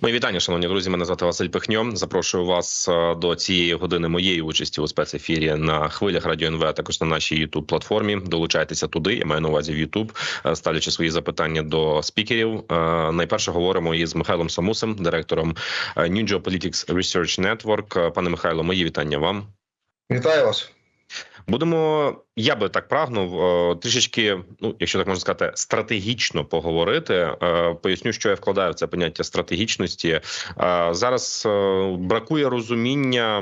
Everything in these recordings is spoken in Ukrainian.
Мої вітання, шановні друзі. Мене звати Василь Пихньо. Запрошую вас е, до цієї години моєї участі у спецефірі на хвилях Радіо НВ, а також на нашій youtube платформі. Долучайтеся туди. Я маю на увазі в YouTube, е, ставлячи свої запитання до спікерів. Е, Найперше говоримо із Михайлом Самусем, директором New Geopolitics Research Network. Пане Михайло, мої вітання вам. Вітаю вас. Будемо, я би так прагнув е, трішечки, ну якщо так можна сказати, стратегічно поговорити. Е, Поясню, що я вкладаю в це поняття стратегічності. Е, Зараз бракує розуміння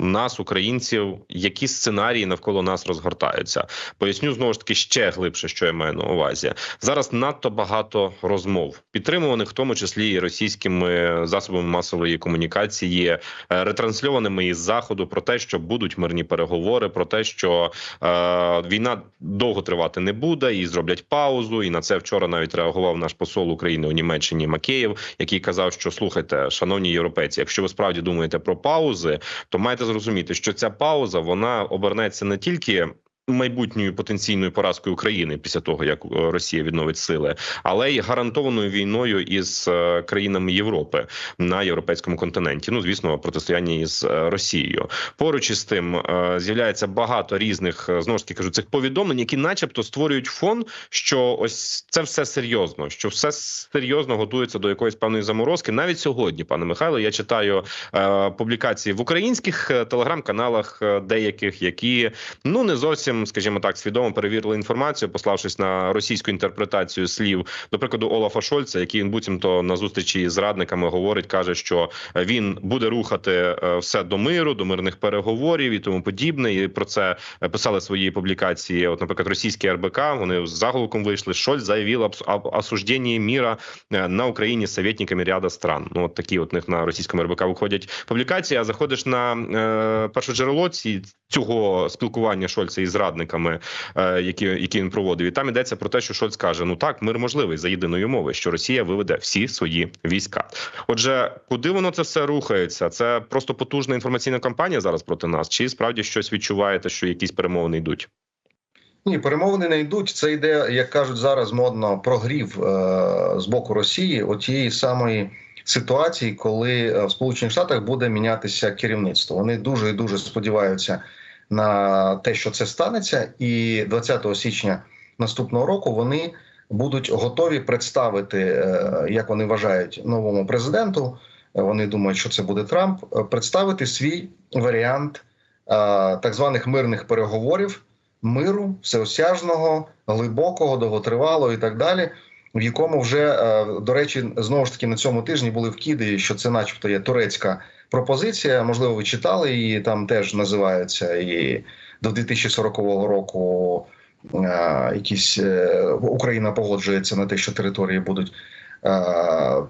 нас, українців, які сценарії навколо нас розгортаються. Поясню знову ж таки ще глибше, що я маю на увазі. Зараз надто багато розмов, підтримуваних в тому числі і російськими засобами масової комунікації, ретрансльованими із заходу про те, що будуть мирні переговори, про те, що війна довго тривати не буде, і зроблять паузу. І на це вчора навіть реагував наш посол України у Німеччині Макеєв, який казав, що слухайте, шановні європейці, якщо ви справді думаєте про паузи, то маєте зрозуміти, що ця пауза вона обернеться не тільки. Майбутньою потенційною поразкою України після того, як е, Росія відновить сили, але й гарантованою війною із е, країнами Європи на європейському континенті. Ну звісно, протистояння із е, Росією. Поруч із тим з'являється багато різних знову ж таки кажу цих повідомлень, які, начебто, створюють фон, що ось це все серйозно, що все серйозно готується до якоїсь певної заморозки. Навіть сьогодні, пане Михайло, я читаю публікації в українських телеграм-каналах деяких, які ну не зовсім, скажімо так, свідомо перевірили інформацію, пославшись на російську інтерпретацію слів, до прикладу Олафа Шольца, який він буцімто на зустрічі з радниками говорить, каже, що він буде рухати е, все до миру, до мирних переговорів і тому подібне. І про це писали свої публікації. От, наприклад, російські РБК вони з заголовком вийшли. Шольц заявив об об осужденні міра е, на Україні советниками ряда стран. Ну от такі от них на російському РБК виходять публікації. А заходиш на е, перше джерело ці цього спілкування Шольца із радниками, е, які які він проводив, і там йдеться про те, що Шольц каже: ну так, мир можливий за єдиної мови, що Росія виведе всі свої війська. Отже, куди воно це все рухається? Це просто потужна інформаційна кампанія зараз проти нас, чи справді щось відчуваєте, що якісь перемовини йдуть? Ні, перемовини не йдуть. Це йде, як кажуть зараз, модно прогрів е, з боку Росії отієї самої ситуації, коли е, в Сполучених Штатах буде мінятися керівництво. Вони дуже і дуже сподіваються на те, що це станеться, і 20 січня наступного року вони будуть готові представити, е, як вони вважають, новому президенту. Вони думають, що це буде Трамп. е, Представити свій варіант е, так званих мирних переговорів миру, всеосяжного, глибокого, довготривалого і так далі. В якому вже е, до речі, знову ж таки на цьому тижні були вкиди, що це, начебто, є турецька пропозиція. Можливо, ви читали її там теж називається і до 2040 року. е, Якісь е, Україна погоджується на те, що території будуть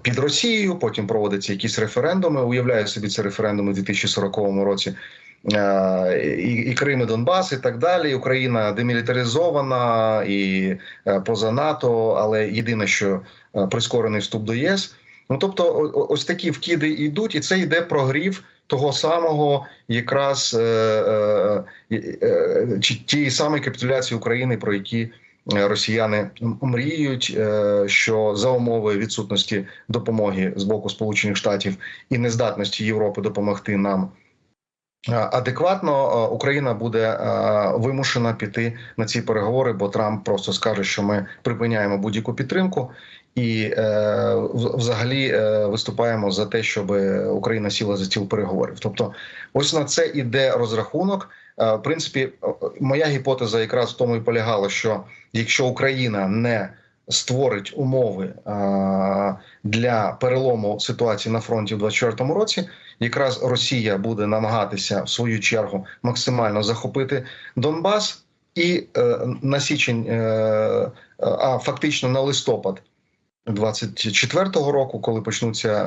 під Росією. Потім проводяться якісь референдуми. Уявляю собі це референдуми у 2040 році. Е, і, і Крим, і Донбас, і так далі. Україна демілітаризована і е, поза НАТО, але єдине, що е, прискорений вступ до ЄС. Ну тобто, ось такі вкиди йдуть, і це йде прогрів того самого, якраз чи- тієї самої капітуляції України, про які росіяни мріють, що за умови відсутності допомоги з боку Сполучених Штатів і нездатності Європи допомогти нам. Е, Адекватно е, Україна буде е, вимушена піти на ці переговори, бо Трамп просто скаже, що ми припиняємо будь-яку підтримку, і взагалі виступаємо за те, щоб Україна сіла за стіл переговорів. Тобто, ось на це іде розрахунок. В принципі, моя гіпотеза якраз в тому і полягала, що якщо Україна не створить умови для перелому ситуації на фронті в 2024 році, якраз Росія буде намагатися в свою чергу максимально захопити Донбас, і е, на січень, е, е, а фактично на листопад 24-го року, коли почнуться е,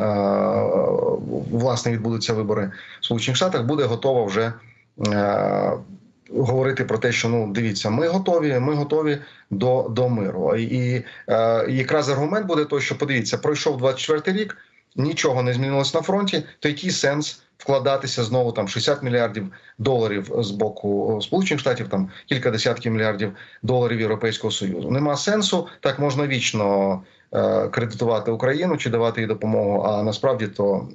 власне відбудуться вибори в Сполучених Штатах, буде готова вже. Е, Говорити про те, що ну дивіться, ми готові, ми готові до до миру. І, і якраз аргумент буде той, що подивіться, пройшов 24-й рік, нічого не змінилось на фронті. То який сенс вкладатися знову там 60 мільярдів доларів з боку Сполучених Штатів, там кілька десятків мільярдів доларів Європейського союзу? Нема сенсу. Так можна вічно е, кредитувати Україну чи давати їй допомогу. А насправді то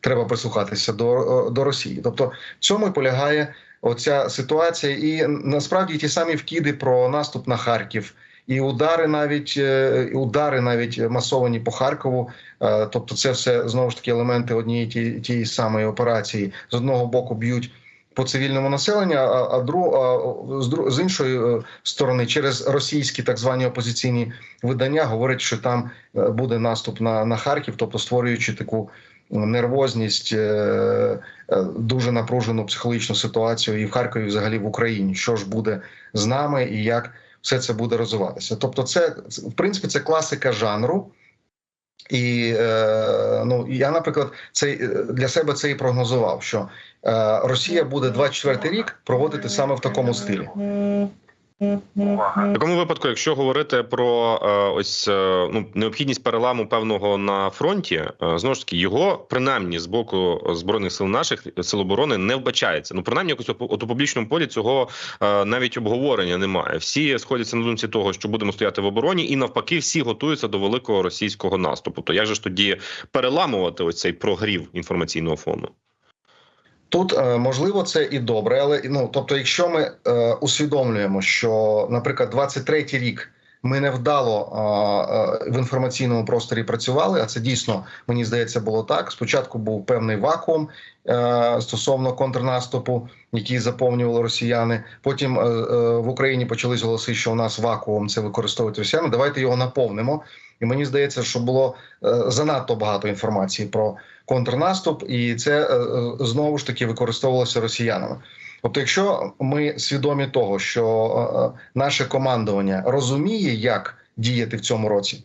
треба прислухатися до, до Росії. Тобто в цьому і полягає оця ситуація, і насправді ті самі вкиди про наступ на Харків. І удари навіть е, і удари навіть масовані по Харкову. Е, Тобто, це все знову ж таки елементи однієї ті- тієї самої операції. З одного боку б'ють по цивільному населенню, а, а, дру, а з, іншої е, сторони, через російські так звані опозиційні видання говорять, що там буде наступ на, на Харків, тобто створюючи таку нервозність, дуже напружену психологічну ситуацію і в Харкові, взагалі в Україні. Що ж буде з нами і як все це буде розвиватися? Тобто, це в принципі це класика жанру. І е, ну я, наприклад, це е, для себе це і прогнозував, що е, Росія буде 24 рік проводити саме в такому стилі. В такому випадку, якщо говорити про е, ось е, ну необхідність переламу певного на фронті, е, знову ж таки його принаймні з боку збройних сил наших сил оборони не вбачається. Ну принаймні, якось от у публічному полі цього навіть обговорення немає. Всі сходяться на думці того, що будемо стояти в обороні, і навпаки, всі готуються до великого російського наступу. То як же ж тоді переламувати ось цей прогрів інформаційного фону? Тут е, можливо це і добре, але ну тобто, якщо ми е, усвідомлюємо, що, наприклад, 23-й рік ми невдало е, е, в інформаційному просторі працювали, а це дійсно мені здається було так. Спочатку був певний вакуум е, стосовно контрнаступу, який заповнювали росіяни. Потім е, е, в Україні почались голоси, що у нас вакуум це використовують росіяни. Давайте його наповнимо. І мені здається, що було е, занадто багато інформації про контрнаступ, і це е, е, знову ж таки використовувалося росіянами. Тобто, якщо ми свідомі того, що е, наше командування розуміє, як діяти в цьому році,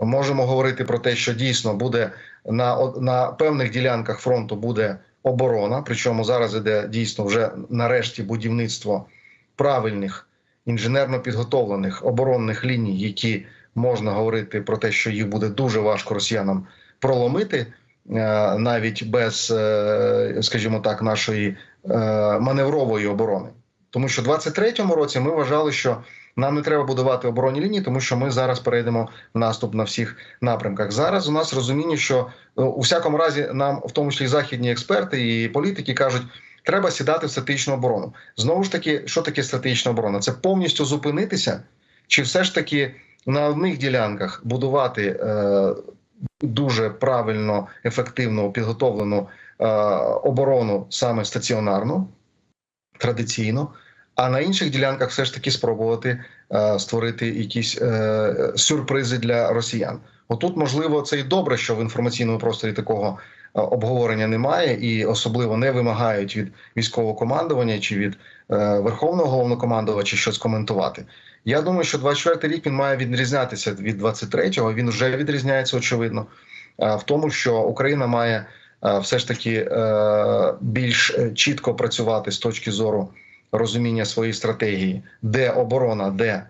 можемо говорити про те, що дійсно буде на, на певних ділянках фронту буде оборона. Причому зараз іде дійсно вже нарешті будівництво правильних інженерно підготовлених оборонних ліній, які можна говорити про те, що їх буде дуже важко росіянам проломити, навіть без, е, скажімо так, нашої е, маневрової оборони. Тому що в 23-му році ми вважали, що нам не треба будувати оборонні лінії, тому що ми зараз перейдемо в наступ на всіх напрямках. Зараз у нас розуміння, що е, у всякому разі нам, в тому числі західні експерти і політики, кажуть. Треба сідати в стратегічну оборону. Знову ж таки, що таке стратегічна оборона? Це повністю зупинитися, чи все ж таки на одних ділянках будувати е, дуже правильно, ефективно підготовлену е, оборону саме стаціонарну, традиційно, а на інших ділянках все ж таки спробувати е, створити якісь е, сюрпризи для росіян. Отут, можливо, це і добре, що в інформаційному просторі такого обговорення немає, і особливо не вимагають від військового командування чи від е, верховного головнокомандувача щось коментувати. Я думаю, що 24 рік він має відрізнятися від 23-го, Він вже відрізняється очевидно е, в тому, що Україна має е, все ж таки е, більш е, чітко працювати з точки зору розуміння своєї стратегії, де оборона, де е,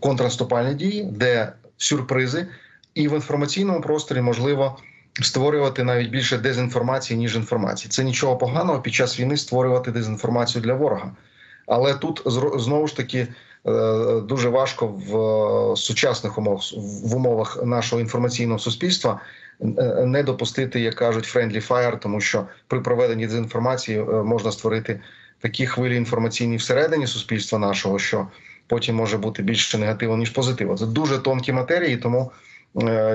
контрнаступальні дії, де сюрпризи, і в інформаційному просторі можливо створювати навіть більше дезінформації ніж інформації. Це нічого поганого під час війни створювати дезінформацію для ворога. Але тут знову ж таки е, дуже важко в е, сучасних умовах в умовах нашого інформаційного суспільства е, не допустити, як кажуть, friendly fire, тому що при проведенні дезінформації можна створити такі хвилі інформаційні всередині суспільства нашого, що потім може бути більше негативу ніж позитиву. Це дуже тонкі матерії, тому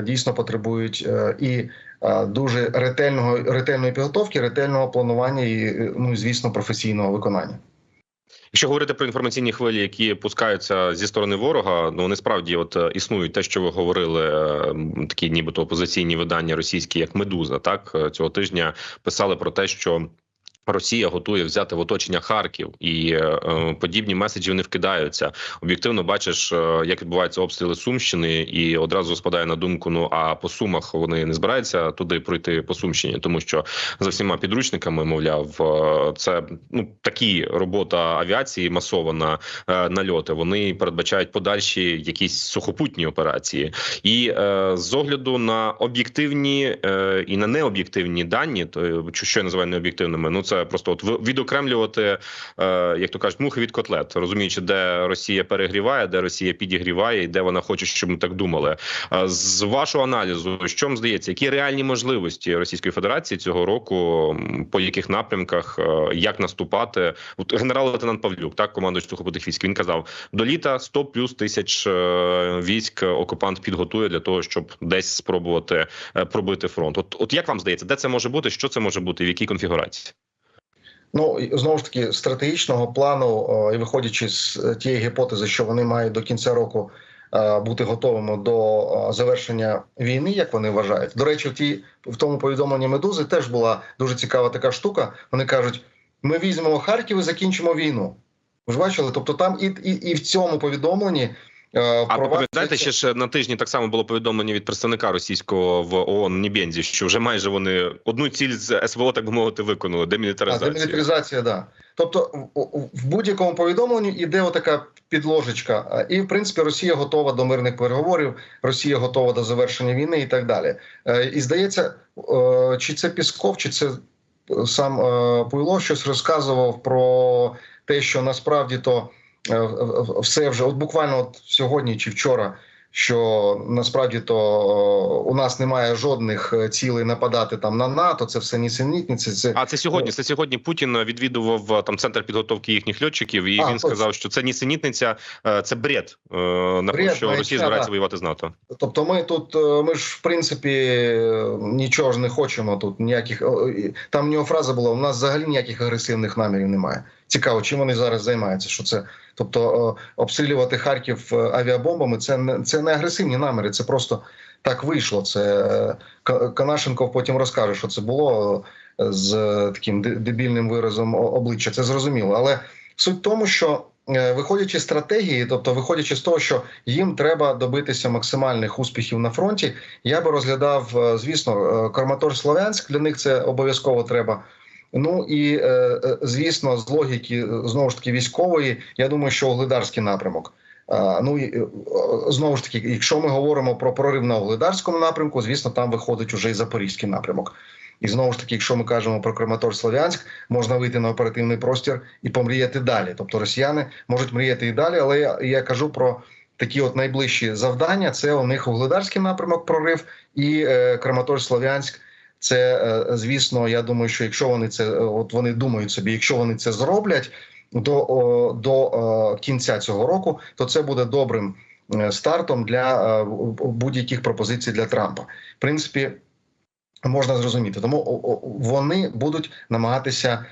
дійсно потребують е, і е, дуже ретельного ретельної підготовки, ретельного планування і е, ну звісно професійного виконання. Якщо говорити про інформаційні хвилі, які пускаються зі сторони ворога, ну вони справді от е, існують те, що ви говорили, е, такі нібито опозиційні видання російські, як Медуза, так е, цього тижня писали про те, що. Росія готує взяти в оточення Харків, і е, е, подібні меседжі вони вкидаються. Об'єктивно бачиш, е, як відбуваються обстріли Сумщини, і одразу спадає на думку: ну а по сумах вони не збираються туди пройти по Сумщині, тому що за всіма підручниками, мовляв, е, це ну такі робота авіації масована е, нальоти. Вони передбачають подальші якісь сухопутні операції, і е, з огляду на об'єктивні е, і на необ'єктивні дані, то що я називаю необ'єктивними, ну це це просто от відокремлювати, е, як то кажуть, мухи від котлет, розуміючи, де Росія перегріває, де Росія підігріває, і де вона хоче, щоб ми так думали. Е, З вашого аналізу, що вам здається, які реальні можливості Російської Федерації цього року, по яких напрямках, е, як наступати? От генерал-лейтенант Павлюк, так командуючий сухопутних військ, він казав до літа 100 плюс тисяч військ окупант підготує для того, щоб десь спробувати пробити фронт. От, от як вам здається, де це може бути? Що це може бути? В якій конфігурації? Ну знову ж таки стратегічного плану, е, і виходячи з е, тієї гіпотези, що вони мають до кінця року е, бути готовими до завершення війни, як вони вважають. До речі, в тій в тому повідомленні медузи теж була дуже цікава така штука. Вони кажуть: ми візьмемо Харків і закінчимо війну. Ви ж бачили? Тобто, там і, і, і в цьому повідомленні. Е, А пам'ятаєте, ще ж на тижні так само було повідомлення від представника російського в ООН Нібензі, що вже майже вони одну ціль з СВО, так би мовити, виконали А, демілітаризація, да. Тобто в, будь-якому повідомленні іде отака підложечка, і в принципі Росія готова до мирних переговорів, Росія готова до завершення війни і так далі. Е, І здається, е, чи це Пісков, чи це сам Пуйло щось розказував про те, що насправді то все вже от буквально от сьогодні чи вчора. Що насправді то е, у нас немає жодних е, цілей нападати там на НАТО, це все нісенітниці. Це А це сьогодні. Це сьогодні Путін відвідував е, там центр підготовки їхніх льотчиків, і А, він точно. сказав, що це нісенітниця, е, це бред, е, на Бред, що Росія збирається воювати з НАТО. Тобто, ми тут е, ми ж в принципі е, нічого ж не хочемо. Тут ніяких там в нього фраза була: у нас взагалі ніяких агресивних намірів немає. Цікаво, чим вони зараз займаються. Що це? Тобто обстрілювати Харків е, авіабомбами це не це не агресивні наміри, це просто так вийшло. Це е, Канашенков потім розкаже, що це було е, з таким дебільним виразом обличчя. Це зрозуміло, але суть в тому, що виходячи з стратегії, тобто виходячи з того, що їм треба добитися максимальних успіхів на фронті, я би розглядав, звісно, Краматор Слов'янськ для них це обов'язково треба. Ну і е, е, звісно, з логіки е, знову ж таки військової, я думаю, що Огледарський напрямок. Ну і знову ж таки, якщо ми говоримо про прорив на Огледарському напрямку, звісно, там виходить уже і Запорізький напрямок. І знову ж таки, якщо ми кажемо про Краматор Слов'янськ, можна вийти на оперативний простір і помріяти далі. Тобто росіяни можуть мріяти і далі, але я, я кажу про такі от найближчі завдання: це у них Угледарський напрямок, прорив і е, Краматор Слов'янськ. Це е, звісно, я думаю, що якщо вони це е, от вони думають собі, якщо вони це зроблять до, до е, кінця цього року, то це буде добрим стартом для будь-яких пропозицій для Трампа. В принципі. Можна зрозуміти, тому вони будуть намагатися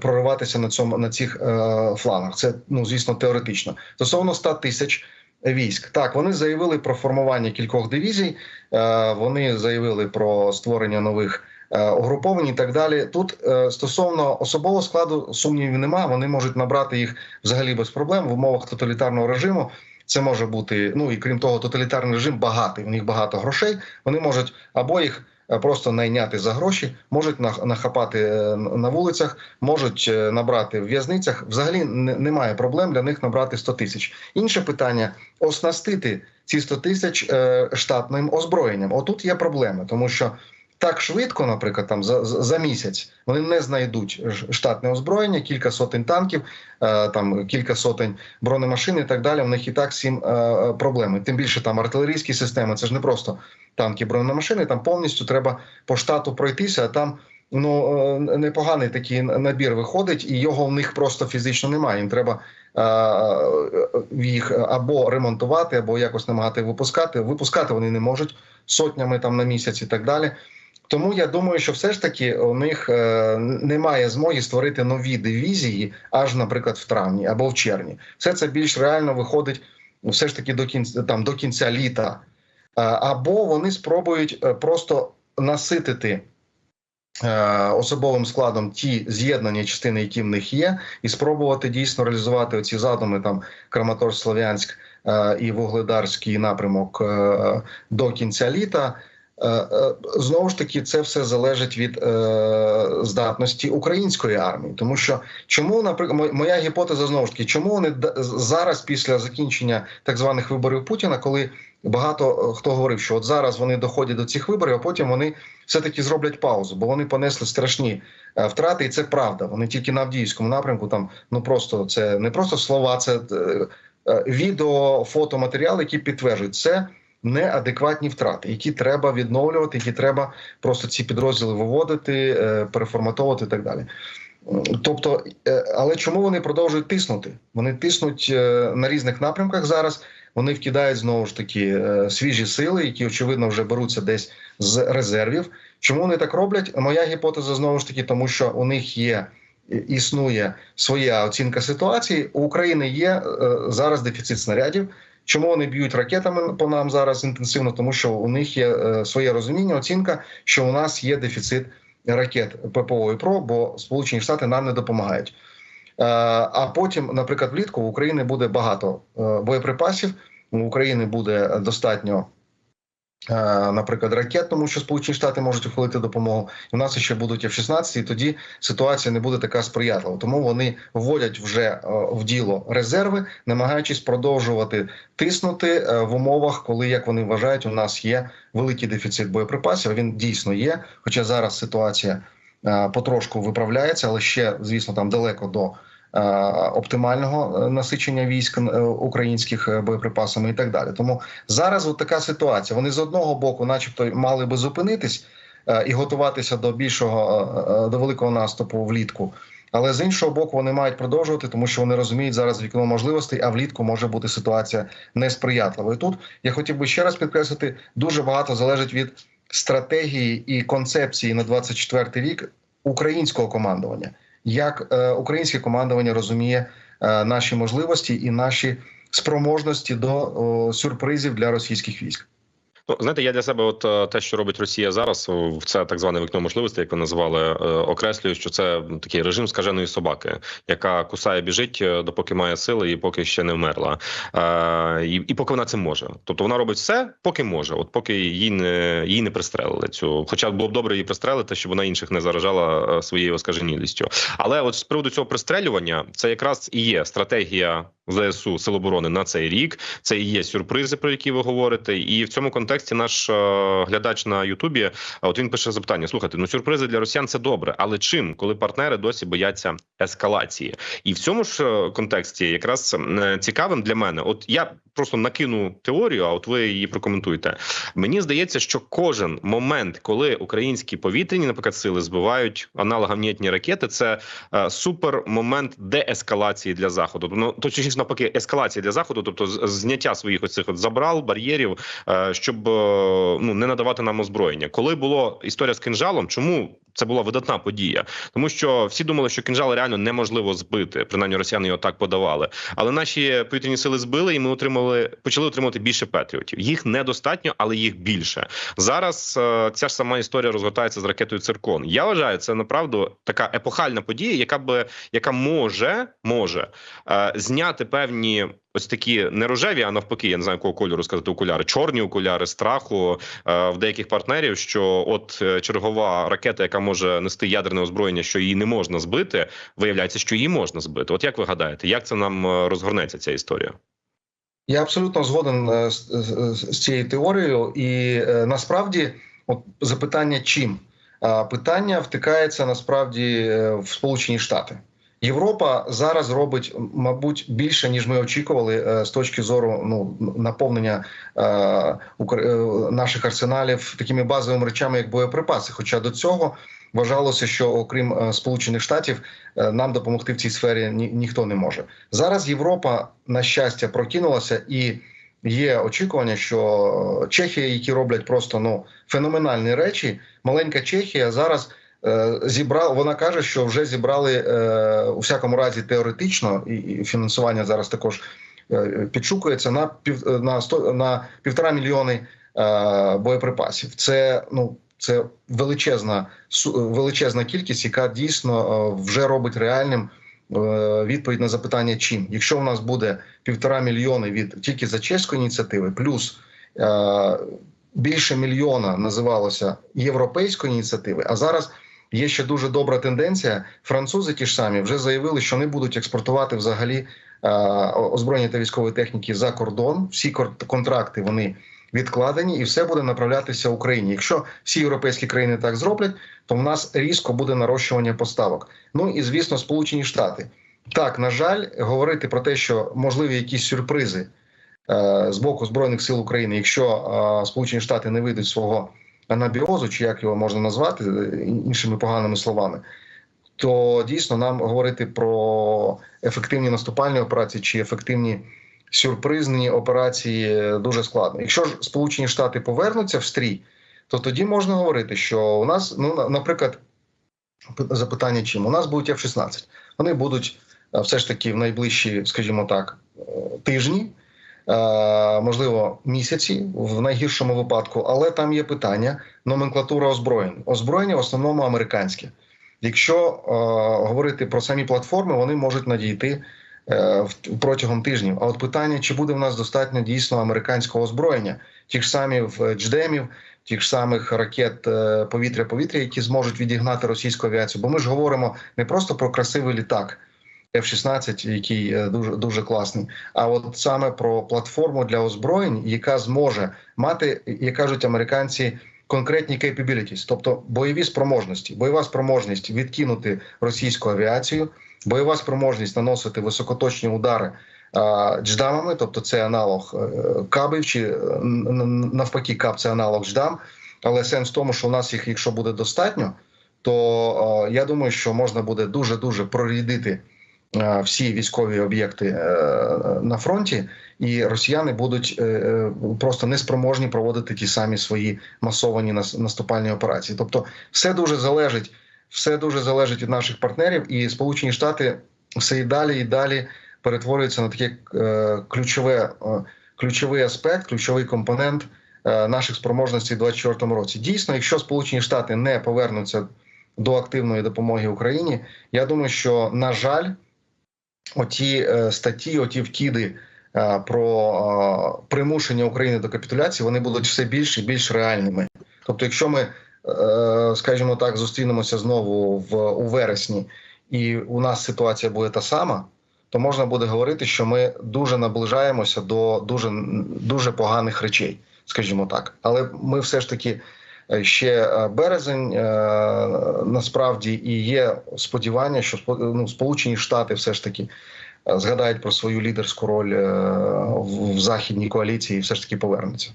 прориватися на цьому на цих е, флангах. Це ну звісно теоретично. Стосовно 100 тисяч військ, так вони заявили про формування кількох дивізій. Е, вони заявили про створення нових е, угруповань і так далі. Тут е, стосовно особового складу сумнівів немає. Вони можуть набрати їх взагалі без проблем в умовах тоталітарного режиму. Це може бути ну і крім того, тоталітарний режим багатий. В них багато грошей. Вони можуть або їх просто найняти за гроші, можуть нах- нахапати е, на вулицях, можуть е, набрати в в'язницях. Взагалі немає проблем для них набрати 100 тисяч. Інше питання оснастити ці 100 тисяч е, штатним озброєнням. Отут є проблеми, тому що. Так швидко, наприклад, там за, за місяць вони не знайдуть штатне озброєння, кілька сотень танків, е, там кілька сотень бронемашин і так далі. В них і так сім е, проблеми. Тим більше там артилерійські системи. Це ж не просто танки, бронемашини. Там повністю треба по штату пройтися. А там ну е, непоганий такий набір виходить, і його в них просто фізично немає. Їм треба е, е, їх або ремонтувати, або якось намагати випускати. Випускати вони не можуть сотнями там на місяць і так далі. Тому я думаю, що все ж таки у них е, немає змоги створити нові дивізії, аж, наприклад, в травні або в червні. Все це більш реально виходить ну, все ж таки до кінця там до кінця літа. Е, або вони спробують е, просто наситити особовим складом ті з'єднання частини, які в них є, і спробувати дійсно реалізувати оці задуми там Краматор Слов'янськ і Вугледарський напрямок до кінця літа. Е, е, Знову ж таки, це все залежить від е, здатності української армії, тому що чому, наприклад, моя гіпотеза знову ж таки, чому вони зараз, після закінчення так званих виборів Путіна, коли багато хто говорив, що от зараз вони доходять до цих виборів, а потім вони все-таки зроблять паузу, бо вони понесли страшні втрати, і це правда. Вони тільки на Авдіївському напрямку там ну просто це не просто слова, це відео, фотоматеріали, які підтверджують це. Неадекватні втрати, які треба відновлювати, які треба просто ці підрозділи виводити, е, переформатовувати і так далі. Тобто, е, але чому вони продовжують тиснути? Вони тиснуть е, на різних напрямках зараз. Вони вкидають знову ж таки свіжі сили, які очевидно вже беруться десь з резервів. Чому вони так роблять? Моя гіпотеза знову ж таки, тому що у них є існує своя оцінка ситуації. У України є зараз дефіцит снарядів. Чому вони б'ють ракетами по нам зараз інтенсивно? Тому що у них є е, своє розуміння, оцінка, що у нас є дефіцит ракет ППО і ПРО, бо Сполучені Штати нам не допомагають. Е, А потім, наприклад, влітку в України буде багато е, боєприпасів. У України буде достатньо, наприклад, ракет, тому що Сполучені Штати можуть ухвалити допомогу. І у нас ще будуть F-16, і тоді ситуація не буде така сприятлива. Тому вони вводять вже е, в діло резерви, намагаючись продовжувати тиснути е, в умовах, коли як вони вважають, у нас є великий дефіцит боєприпасів. Він дійсно є. Хоча зараз ситуація е, потрошку виправляється, але ще, звісно, там далеко до е, оптимального е, насичення військ е, українських е, боєприпасами і так далі. Тому зараз от така ситуація. Вони з одного боку, начебто, мали би зупинитись е, і готуватися до більшого е, е, до великого наступу влітку. Але з іншого боку, вони мають продовжувати, тому що вони розуміють зараз вікно можливостей, а влітку може бути ситуація несприятливою. Тут я хотів би ще раз підкреслити, дуже багато залежить від стратегії і концепції на 24 рік українського командування. Як е, українське командування розуміє е, наші можливості і наші спроможності до сюрпризів для російських військ. Ну, знаєте, я для себе, от е, те, що робить Росія зараз, в це так зване вікно можливостей, як ви назвали, е, окреслюю, що це такий режим скаженої собаки, яка кусає, біжить, е, допоки має сили, і поки ще не вмерла. І, і поки вона це може. Тобто вона робить все, поки може, от поки її не її не пристрелили. Цю, хоча було б добре її пристрелити, щоб вона інших не заражала своєю оскаженілістю. Але от з приводу цього пристрелювання, це якраз і є стратегія. ЗСУ Сил оборони на цей рік це і є сюрпризи, про які ви говорите, і в цьому контексті наш е, глядач на Ютубі, а от він пише запитання: слухайте, ну сюрпризи для росіян це добре, але чим, коли партнери досі бояться ескалації? І в цьому ж е, контексті якраз е, цікавим для мене, от я просто накину теорію, а от ви її прокоментуєте. Мені здається, що кожен момент, коли українські повітряні, наприклад, сили збивають аналогамнітні ракети, це супер момент деескалації для заходу. Ну точніше навпаки, ескалації для заходу, тобто зняття своїх оцих от забрал, бар'єрів, щоб ну не надавати нам озброєння. Коли була історія з кинжалом, чому це була видатна подія? Тому що всі думали, що кинжал реально неможливо збити. Принаймні, росіяни його так подавали. Але наші повітряні сили збили, і ми отримали почали отримувати більше патріотів. Їх недостатньо, але їх більше. Зараз е, ця ж сама історія розгортається з ракетою Циркон. Я вважаю, це направду така епохальна подія, яка би яка може може е, зняти певні. Ось такі не рожеві, а навпаки, я не знаю, якого кольору сказати окуляри, чорні окуляри страху е, в деяких партнерів. Що от чергова ракета, яка може нести ядерне озброєння, що її не можна збити, виявляється, що її можна збити. От як ви гадаєте, як це нам е, розгорнеться ця історія? Я абсолютно згоден е, з, з, з цією теорією, і е, насправді, от запитання чим питання втикається насправді е, в Сполучені Штати. Європа зараз робить, мабуть, більше ніж ми очікували е, з точки зору ну наповнення е, е, наших арсеналів такими базовими речами, як боєприпаси. Хоча до цього вважалося, що окрім Сполучених Штатів нам допомогти в цій сфері ні, ніхто не може. Зараз Європа на щастя прокинулася і. Є очікування, що Чехія, які роблять просто ну феноменальні речі, маленька Чехія зараз е, зібрала. Вона каже, що вже зібрали е, у всякому разі теоретично, і, фінансування зараз також е, підшукується на пів на сто на півтора мільйони боєприпасів. Це ну це величезна величезна кількість, яка дійсно вже робить реальним відповідь на запитання, чим, якщо у нас буде півтора мільйони від тільки за чеської ініціативи, плюс більше мільйона називалося європейської ініціативи. А зараз є ще дуже добра тенденція. Французи ті ж самі вже заявили, що не будуть експортувати взагалі озброєння та військової техніки за кордон. Всі контракти вони відкладені, і все буде направлятися Україні. Якщо всі європейські країни так зроблять, то в нас різко буде нарощування поставок. Ну і звісно, Сполучені Штати. Так, на жаль, говорити про те, що можливі якісь сюрпризи е, з боку збройних сил України, якщо е, Сполучені Штати не вийдуть свого анабіозу, чи як його можна назвати іншими поганими словами, то дійсно нам говорити про ефективні наступальні операції чи ефективні сюрпризні операції дуже складно. Якщо ж Сполучені Штати повернуться в стрій, то тоді можна говорити, що у нас, ну на- наприклад, запитання чим у нас будуть F-16. Вони будуть все ж таки в найближчі, скажімо так, е, тижні, можливо, місяці в найгіршому випадку, але там є питання номенклатура озброєнь. Озброєння в основному американське. Якщо е, говорити про самі платформи, вони можуть надійти е, протягом тижнів. А от питання, чи буде в нас достатньо дійсно американського озброєння, ті ж самі дждемів, тих самих ракет е, повітря-повітря, які зможуть відігнати російську авіацію. Бо ми ж говоримо не просто про красивий літак F-16, який е, дуже дуже класний, а от саме про платформу для озброєнь, яка зможе мати, як кажуть американці. Конкретні capabilities, тобто бойові спроможності, бойова спроможність відкинути російську авіацію, бойова спроможність наносити високоточні удари дждамами, тобто це аналог е, кабів, чи е, навпаки, каб це аналог дждам. Але сенс в тому, що у нас їх, якщо буде достатньо, то я думаю, що можна буде дуже дуже прорідити всі військові об'єкти е, на фронті, і росіяни будуть е, е, просто неспроможні проводити ті самі свої масовані нас- наступальні операції. Тобто, все дуже залежить, все дуже залежить від наших партнерів, і Сполучені Штати все і далі і далі перетворюються на таке е, ключове, е, ключовий аспект, ключовий компонент е, наших спроможностей у 2024 році. Дійсно, якщо Сполучені Штати не повернуться до активної допомоги Україні, я думаю, що на жаль, оті е, статті, оті вкиди е, про е, примушення України до капітуляції, вони будуть все більш і більш реальними. Тобто, якщо ми, скажімо так, зустрінемося знову в у вересні, і у нас ситуація буде та сама, то можна буде говорити, що ми дуже наближаємося до дуже, дуже поганих речей, скажімо так. Але ми все ж таки ще е, березень е, насправді і є сподівання, що ну, Сполучені Штати все ж таки е, згадають про свою лідерську роль е, в західній коаліції і все ж таки повернуться.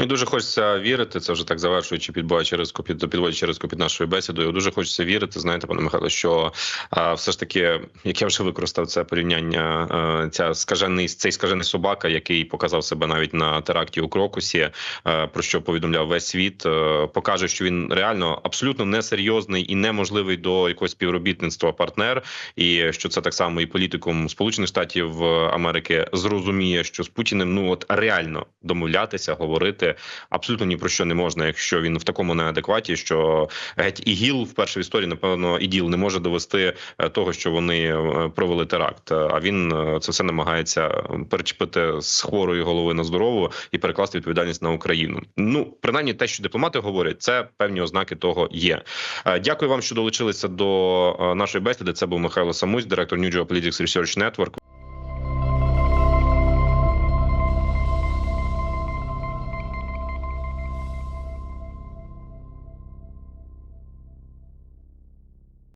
Ну дуже хочеться вірити. Це вже так завершуючи підбиваючи ризику під підводячи ризику під нашою бесідою. Дуже хочеться вірити. Знаєте, пане Михайло, що а, все ж таки, як я вже використав це порівняння, а, ця скажений цей скажений собака, який показав себе навіть на теракті у Крокусі, а, про що повідомляв весь світ, а, покаже, що він реально абсолютно несерйозний і неможливий до якогось співробітництва партнер, і що це так само і політикум Сполучених Штатів Америки зрозуміє, що з Путіним ну от реально домовлятися, говорити абсолютно ні про що не можна, якщо він в такому неадекваті, що геть ІГІЛ вперше в історії, напевно, іділ не може довести е, того, що вони е, провели теракт. А він е, це все намагається перечепити з хворої голови на здорову і перекласти відповідальність на Україну. Ну принаймні, те, що дипломати говорять, це певні ознаки того є. Е, Дякую вам, що долучилися до е, нашої бесіди. Це був Михайло Самусь, директор New Geopolitics Research Network.